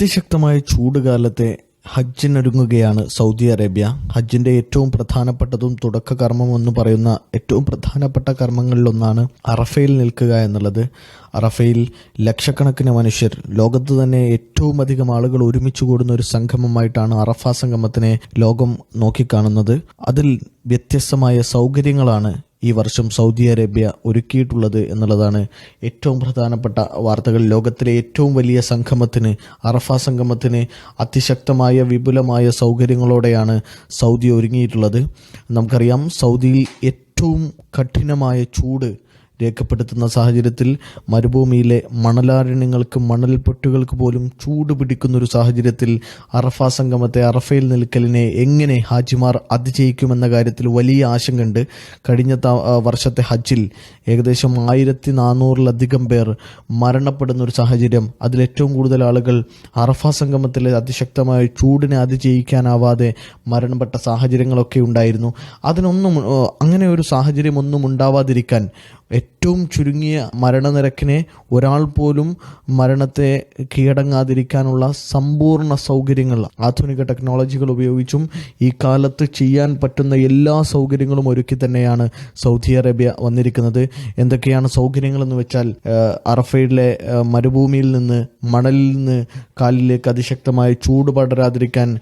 അതിശക്തമായ ചൂടുകാലത്തെ ഹജ്ജിനൊരുങ്ങുകയാണ് Saudi Arabia. ഹജ്ജിന്റെ ഏറ്റവും പ്രധാനപ്പെട്ടതും തുടക്ക കർമ്മം എന്ന് പറയുന്ന ഏറ്റവും പ്രധാനപ്പെട്ട കർമ്മങ്ങളിലൊന്നാണ് അറഫയിൽ നിൽക്കുക എന്നുള്ളത്. അറഫയിൽ ലക്ഷക്കണക്കിന് മനുഷ്യർ ലോകത്ത് തന്നെ ഏറ്റവും അധികം ആളുകൾ ഒരുമിച്ച് കൂടുന്ന ഒരു സംഗമമായിട്ടാണ് അറഫ സംഗമത്തിനെ ലോകം നോക്കിക്കാണുന്നത്. അതിൽ വ്യത്യസ്തമായ സൗകര്യങ്ങളാണ് ഈ വർഷം സൗദി അറേബ്യ ഒരുക്കിയിട്ടുള്ളത് എന്നുള്ളതാണ് ഏറ്റവും പ്രധാനപ്പെട്ട വാർത്തകൾ. ലോകത്തിലെ ഏറ്റവും വലിയ സംഗമത്തിന് അറഫ സംഗമത്തിന് അതിശക്തമായ വിപുലമായ സൗകര്യങ്ങളോടെയാണ് സൗദി ഒരുങ്ങിയിട്ടുള്ളത്. നമുക്കറിയാം സൗദിയിൽ ഏറ്റവും കഠിനമായ ചൂട് രേഖപ്പെടുത്തുന്ന സാഹചര്യത്തിൽ മരുഭൂമിയിലെ മണലാരണ്യങ്ങൾക്ക് മണൽപ്പൊട്ടുകൾക്ക് പോലും ചൂട് പിടിക്കുന്നൊരു സാഹചര്യത്തിൽ അറഫ സംഗമത്തെ അറഫയിൽ നിൽക്കലിനെ എങ്ങനെ ഹാജിമാർ അതിജയിക്കുമെന്ന കാര്യത്തിൽ വലിയ ആശങ്കയുണ്ട്. കഴിഞ്ഞ വർഷത്തെ ഹജ്ജിൽ ഏകദേശം ആയിരത്തി നാനൂറിലധികം പേർ മരണപ്പെടുന്ന ഒരു സാഹചര്യം അതിലേറ്റവും കൂടുതൽ ആളുകൾ അറഫ സംഗമത്തിലെ അതിശക്തമായ ചൂടിനെ അതിജയിക്കാനാവാതെ മരണപ്പെട്ട സാഹചര്യങ്ങളൊക്കെ ഉണ്ടായിരുന്നു. അതിനൊന്നും അങ്ങനെ ഒരു സാഹചര്യം ഒന്നും ഉണ്ടാവാതിരിക്കാൻ ഏറ്റവും ചുരുങ്ങിയ മരണനിരക്കിനെ ഒരാൾ പോലും മരണത്തെ കീഴടങ്ങാതിരിക്കാനുള്ള സമ്പൂർണ സൗകര്യങ്ങൾ ആധുനിക ടെക്നോളജികൾ ഉപയോഗിച്ചും ഈ കാലത്ത് ചെയ്യാൻ പറ്റുന്ന എല്ലാ സൗകര്യങ്ങളും ഒരുക്കി തന്നെയാണ് സൗദി അറേബ്യ വന്നിരിക്കുന്നത്. എന്തൊക്കെയാണ് സൗകര്യങ്ങളെന്ന് വെച്ചാൽ അറഫയിലെ മരുഭൂമിയിൽ നിന്ന് മണലിൽ നിന്ന് കാലിലേക്ക് അതിശക്തമായ ചൂട് പടരാതിരിക്കാൻ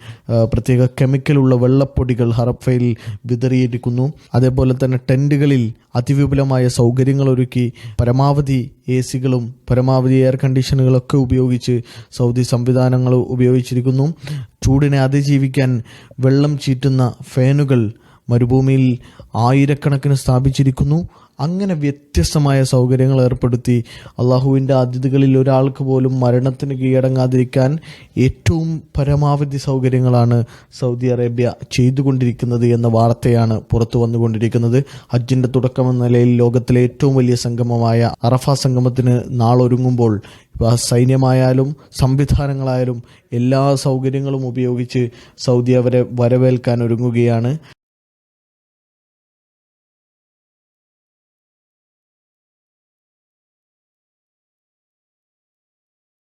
പ്രത്യേക കെമിക്കലുള്ള വെള്ളപ്പൊടികൾ ഹറഫയിൽ വിതറിയിരിക്കുന്നു. അതേപോലെ തന്നെ ടെന്റുകളിൽ അതിവിപുലമായ സൗകര്യങ്ങൾ ഒരുക്കി പരമാവധി എ സികളും പരമാവധി എയർ കണ്ടീഷനുകളൊക്കെ ഉപയോഗിച്ച് സൗദി സംവിധാനങ്ങൾ ഉപയോഗിച്ചിരിക്കുന്നു. ചൂടിനെ അതിജീവിക്കാൻ വെള്ളം ചീറ്റുന്ന ഫാനുകൾ മരുഭൂമിയിൽ ആയിരക്കണക്കിന് സ്ഥാപിച്ചിരിക്കുന്നു. അങ്ങനെ വ്യത്യസ്തമായ സൗകര്യങ്ങൾ ഏർപ്പെടുത്തി അള്ളാഹുവിന്റെ അതിഥികളിൽ ഒരാൾക്ക് പോലും മരണത്തിന് കീഴടങ്ങാതിരിക്കാൻ ഏറ്റവും പരമാവധി സൗകര്യങ്ങളാണ് സൗദി അറേബ്യ ചെയ്തുകൊണ്ടിരിക്കുന്നത് എന്ന വാർത്തയാണ് പുറത്തു വന്നുകൊണ്ടിരിക്കുന്നത്. ഹജ്ജിന്റെ തുടക്കം എന്ന നിലയിൽ ലോകത്തിലെ ഏറ്റവും വലിയ സംഗമമായ അറഫ സംഗമത്തിന് നാളൊരുങ്ങുമ്പോൾ സൈന്യമായാലും സംവിധാനങ്ങളായാലും എല്ലാ സൗകര്യങ്ങളും ഉപയോഗിച്ച് സൗദി അവരെ വരവേൽക്കാൻ ഒരുങ്ങുകയാണ്.